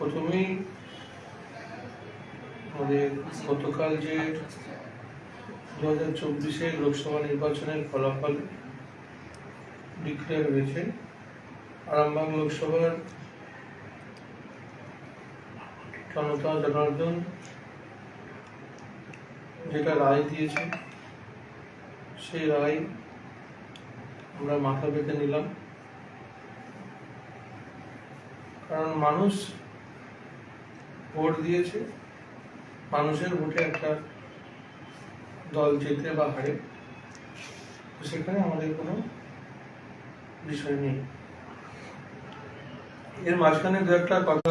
প্রথমেই আমাদের গতকাল যে দু হাজার চব্বিশে লোকসভা নির্বাচনের ফলাফল ডিক্লেয়ার হয়েছে, আরামবাগ লোকসভার জনতা জনার্দন যেটা রায় দিয়েছে, সেই রায় আমরা মাথা পেতে নিলাম। কারণ মানুষ ভোট দিয়েছে। মানুষের ভোটে একটা দল জেতে বা হারে। সেখানে আমাদের কোনো বিষয় নেই। এর মাঝখানে দু একটা কথা।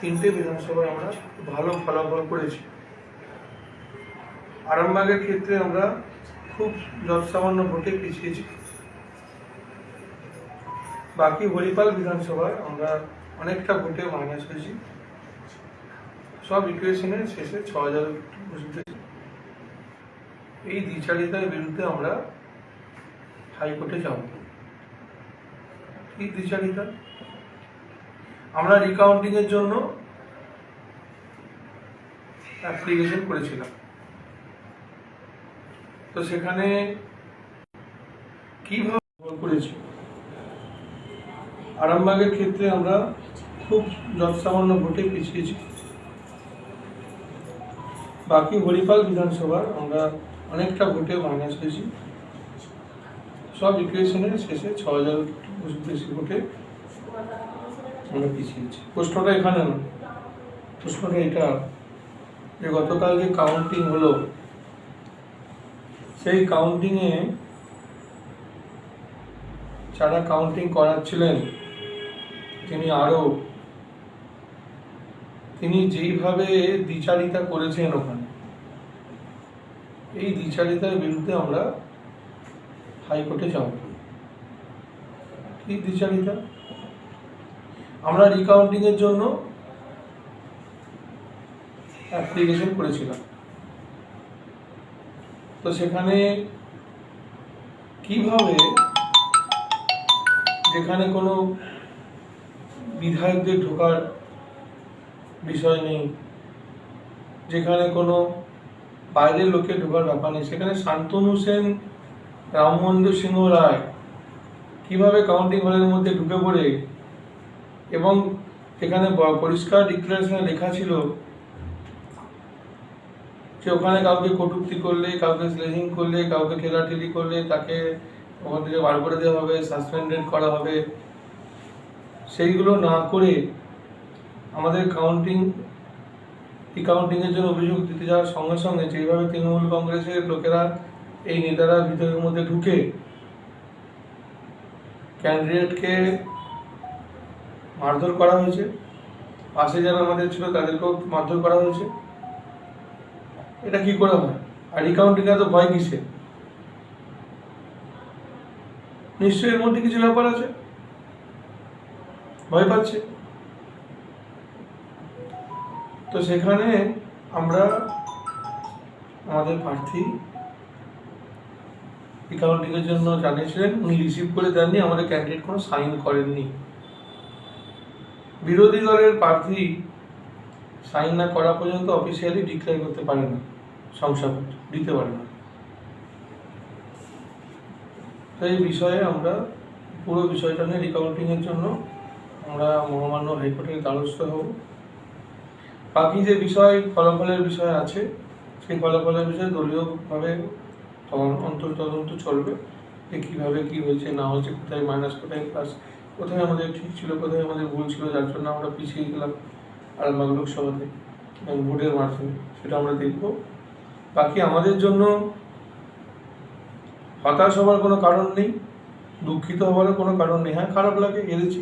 তিনটে বিধানসভায় আমরা ভালো ফলাফল করেছি। আরামবাগের ক্ষেত্রে আমরা খুব যৎসামান্য ভোটে পিছিয়েছি। বাকি হরিপাল বিধানসভায় আমরা অনেকটা ভোটে মাইনাস হয়েছি। সব ইকুয়েশনের শেষে ছ হাজার এই দ্বিচারিতার বিরুদ্ধে আমরা হাইকোর্টে যাব। কি দ্বিচারিতা? আমরা রিকাউন্টিং এর জন্য অ্যাপ্লিকেশন করেছিলাম। তো সেখানে কীভাবে করেছি? আরামবাগের ক্ষেত্রে আমরা খুব যৎসামান্য ভোটে পিছিয়েছি। বাকি হরিপাল বিধানসভার আমরা অনেকটা ভোটে মাইনাস হয়েছি। সব ইকুয়েশনের শেষে ছ হাজার বেশি ভোটে আমরা পিছিয়েছি প্রশ্নটা এখানে না। প্রশ্নটা এটা যে গতকাল যে কাউন্টিং হলো, সেই কাউন্টিংয়ে যারা কাউন্টিং করাচ্ছিলেন, তিনি আরও তিনি যেইভাবে দ্বিচারিতা করেছেন ওখানে, এই দ্বিচারিতার বিরুদ্ধে আমরা হাইকোর্টে যাব। কি দ্বিচারিতা? আমরা রিকাউন্টিং এর জন্য অ্যাপ্লিকেশন করেছিলাম। তো সেখানে কীভাবে যেখানে কোনো বিধায়কদের ঢোকার বিষয় নেই। যেখানে কোনো বাইরের লোকের ঢোকার ব্যাপার নেই। সেখানে শান্তনু সেন রামমন্দ্র সিংহ রায় কীভাবে কাউন্টিং হলের মধ্যে ঢুকে পড়ে এবং সেখানে পরিষ্কার ডিক্লারেশনে লেখা ছিল যে ওখানে কাউকে কটূক্তি করলে, কাউকে স্লেজিং করলে, কাউকে ঠেলাঠেলি করলে তাকে ওখান থেকে বার করে দেওয়া হবে সাসপেন্ডেড করা হবে। সেইগুলো না করে আমাদের কাউন্টিং কাউন্টিং এর জন্য অভিযোগ দিতে যাওয়ার সঙ্গে সঙ্গে যেভাবে তৃণমূল কংগ্রেসের লোকেরা এই নেতারা ভিতরের মধ্যে ঢুকে ক্যান্ডিডেটকে মারধর করা হয়েছে, পাশে যারা আমাদের ছিল তাদেরকেও মারধর করা হয়েছে। এটা কি করে হয়? আর রিকাউন্টিং এত ভয় কিসে নিশ্চয়ই এর মধ্যে কিছু ব্যাপার আছে? ভয় পাচ্ছে? তো সেখানে আমরা আমাদের প্রার্থী অ্যাকাউন্টিং এর জন্য জানিয়েছিলেন, উনি রিসিভ করে দেননি, আমাদের ক্যান্ডিডেট কোনো সাইন করেননি। বিরোধী দলের প্রার্থী সাইন না করা পর্যন্ত অফিসিয়ালি ডিক্লেয়ার করতে পারে না শংসাপত্র দিতে পারে না। তো এই বিষয়ে আমরা পুরো বিষয়টা নিয়ে রিকাউন্টিং এর জন্য আমরা মহামান্য হাইকোর্টের দ্বারস্থ হব। বাকি যে বিষয়, ফলাফলের বিষয় আছে, সেই ফলাফলের বিষয়ে দলীয়ভাবে অন্তর তদন্ত চলবে, যে কীভাবে কী হয়েছে, না হয়েছে, কোথায় মাইনাস কোথায় প্লাস কোথায় আমাদের ঠিক ছিল, কোথায় আমাদের ভুল ছিল, যার জন্য আমরা পিছিয়ে গেলাম আরামবাগ লোকসভাতে, এবং ভোটের মাধ্যমে, সেটা আমরা দেখব। বাকি আমাদের জন্য হতাশ হওয়ার কোনো কারণ নেই, দুঃখিত হওয়ারও কোনো কারণ নেই। হ্যাঁ খারাপ লাগে হেরেছি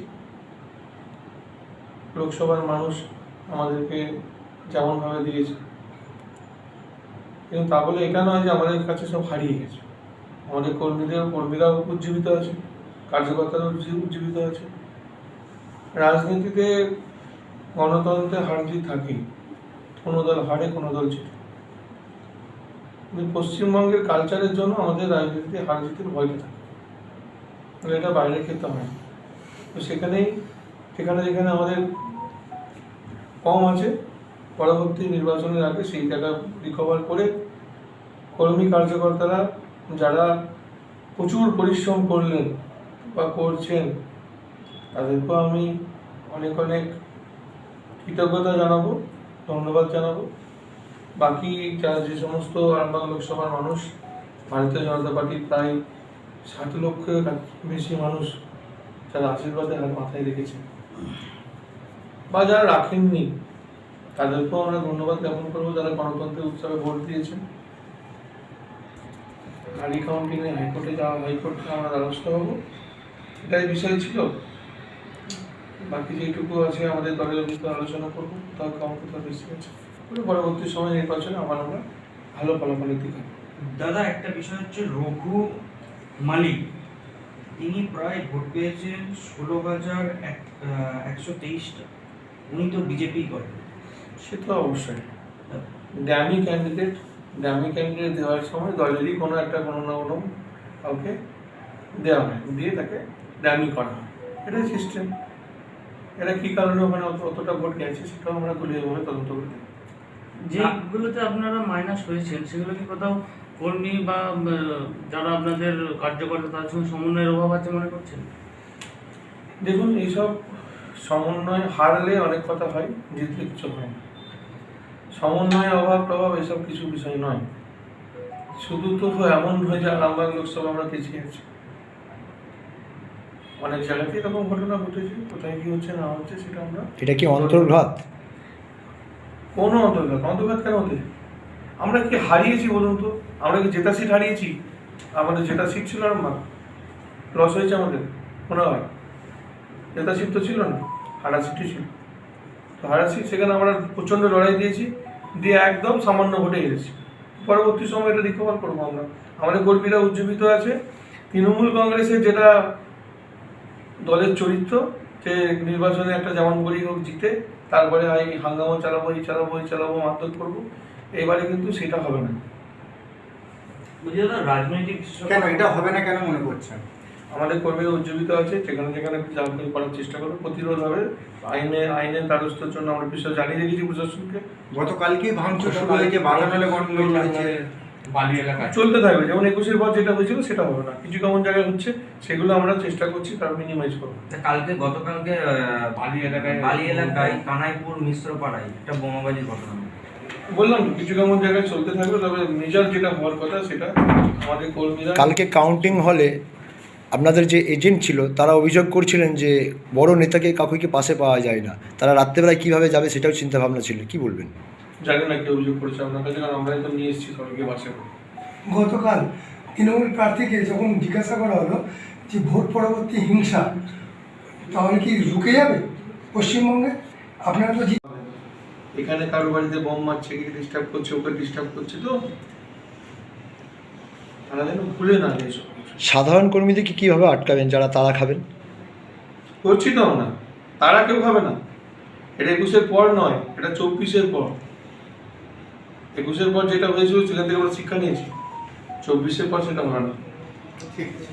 লোকসভার মানুষ আমাদেরকে যেমনভাবে দিয়েছে। কিন্তু তা বলে এটা নয় যে আমাদের কাছে সব হারিয়ে গেছে। আমাদের কর্মীদের কর্মীরাও উজ্জীবিত আছে, কার্যকর্তারাও উজ্জী- উজ্জীবিত আছে। রাজনীতিতে গণতন্ত্রে হার জিত থাকেই কোনো দল হারে, কোনো দল জিতে। পশ্চিমবঙ্গের কালচারের জন্য আমাদের রাজনীতিতে হার জিতের ভয়টা থাকে। এটা বাইরে খেতে হয়। তো সেখানেই সেখানে যেখানে আমাদের কম আছে, পরবর্তী নির্বাচনের আগে সেই টাকা রিকভার করে কর্মী কার্যকর্তারা যারা প্রচুর পরিশ্রম করলেন বা করছেন, তাদেরকেও আমি অনেক অনেক কৃতজ্ঞতা জানাব, ধন্যবাদ জানাব। বাকি যারা যে সমস্ত আরামবাগ লোকসভার মানুষ, ভারতীয় জনতা পার্টির প্রায় ষাট লক্ষের বেশি মানুষ যারা আশীর্বাদে মাথায় রেখেছে। বা যারা রাখেননি, তাদেরকেও আমরা ধন্যবাদ জ্ঞাপন করব যারা গণতন্ত্রের উৎসবে ভোট দিয়েছেন। গাড়ি কাউন্টিংয়ে হাইকোর্টে যাওয়া, হাইকোর্টে আমরা দ্বারস্থ হব। এটাই বিষয় ছিল। বাকি যেটুকু আছে আমাদের দলের ভিতরে আলোচনা করব। তার কম কোথাও বেশি আছে। পরবর্তী সময় নির্বাচনে আবার আমরা ভালো ফলাফলের দিকে দাদা, একটা বিষয় হচ্ছে রঘু মালিক। তিনি প্রায় ভোট পেয়েছেন ষোলো হাজার এক একশো তেইশটা। উনি তো বিজেপি করেন সে তো অবশ্যই। ড্যামি ক্যান্ডিডেট ড্যামি ক্যান্ডিডেট দেওয়ার সময় দলেরই কোনো একটা কোনো না কোনো কাউকে দেওয়া হয়। দিয়ে তাকে ড্যামি করা হয়। এটাই সিস্টেম এটা কী কারণে ওখানে অত- অতটা ভোট গেছে সেটাও আমরা দলীয়ভাবে তদন্ত করে যেগুলোতে আপনারা মাইনাস হয়েছেন সেগুলো কি কোথাও কর্মী বা যারা আপনাদের কার্যকর্তা তাদের সঙ্গে সমন্বয়ের অভাব আছে মনে করছেন? দেখুন এইসব সমন্বয় হারলে অনেক কথা হয় জিতলে কিছু হয় না। সমন্বয় অভাব প্রভাব এসব কিছু বিষয় নয়। শুধু তো এমন হয়ে যায় আরামবাগ লোকসভা আমরা পিছিয়ে আছি। অনেক জায়গাতে এরকম ঘটনা ঘটেছে কোথায় কি হচ্ছে না হচ্ছে সেটা আমরা এটা কি অন্তর্ঘাত? কোনো অন্তর্ঘাত অন্তর্ঘাত কেন হতে আমরা কি হারিয়েছি বলুন তো? আমরা কি জেতা সিট হারিয়েছি? আমাদের জেতা সিট ছিল আরামবাগ। লস হয়েছে আমাদের মনে হয়। জেতা সিট তো ছিল না। হারা সিটই ছিল। তো হারা সিট সেখানে আমরা প্রচণ্ড লড়াই দিয়েছি দিয়ে একদম সামান্য ভোটে হেরেছি। পরবর্তী সময় এটা রিকভার করব আমরা। আমাদের কর্মীরা উজ্জীবিত আছে। তৃণমূল কংগ্রেসের যেটা দলের চরিত্র যে নির্বাচনে একটা যেমন করেই হোক জিতে তারপরে এই হাঙ্গামা চালাবো এই চালাবো এই চালাবো মারধর করব এবারে কিন্তু সেটা হবে না। রাজনৈতিক কেন এটা হবে না কেন মনে করছেন? আমাদের কর্মীরা উজ্জীবিত আছে যেখানে যেখানে যা করার চেষ্টা করব প্রতিরোধ হবে। আইনে আইনের দ্বারস্থর জন্য আমরা বিষয় জানিয়ে রেখেছি প্রশাসনকে। গতকালকেই ভাঙচুর শুরু হয়েছে বাগানলে গন্ডগোল হয়েছে। বালি এলাকায়। চলতে থাকবে। যেমন একুশের পর যেটা হয়েছিল সেটা হবে না। কিছু কেমন জায়গায় হচ্ছে সেগুলো আমরা চেষ্টা করছি তার মিনিমাইজ করব তা কালকে গতকালকে বালি এলাকায় বালি এলাকায় কানাইপুর মিশ্রপাড়ায় একটা বোমাবাজির ঘটনা। বললাম কিছু কেমন জায়গায় চলতে থাকবে তবে নিজের যেটা হওয়ার কথা সেটা আমাদের কর্মীরা কালকে কাউন্টিং হলে আপনাদের যে এজেন্ট ছিল তারা অভিযোগ করছিলেন যে বড় নেতাকে কাকুকে পাশে পাওয়া যায় না। তারা রাত্রেবেলায় কীভাবে যাবে সেটাও চিন্তা ভাবনা ছিল। কি বলবেন? জানি না কি অভিযোগ করেছে আপনার কাছে কারণ আমরা তো নিয়ে এসেছি সবাইকে বাসে করে। গতকাল তৃণমূল প্রার্থীকে যখন জিজ্ঞাসা করা হলো যে ভোট পরবর্তী হিংসা তাহলে কি রুকে যাবে পশ্চিমবঙ্গে? আপনারা তো এখানে কারও বাড়িতে বোম মারছে কি ডিস্টার্ব করছে ওকে ডিস্টার্ব করছে তো? তারা যেন ভুলে না যায় এসব কিছু। সাধারণ কর্মীদেরকে কীভাবে আটকাবেন যারা তারা খাবেন? করছি তো আমরা তারা কেউ খাবে না। এটা একুশের পর নয় এটা চব্বিশের পর। একুশের পর যেটা হয়েছিল সেখান থেকে আমরা শিক্ষা নিয়েছি। চব্বিশের পর সেটা হয় না। ঠিক আছে।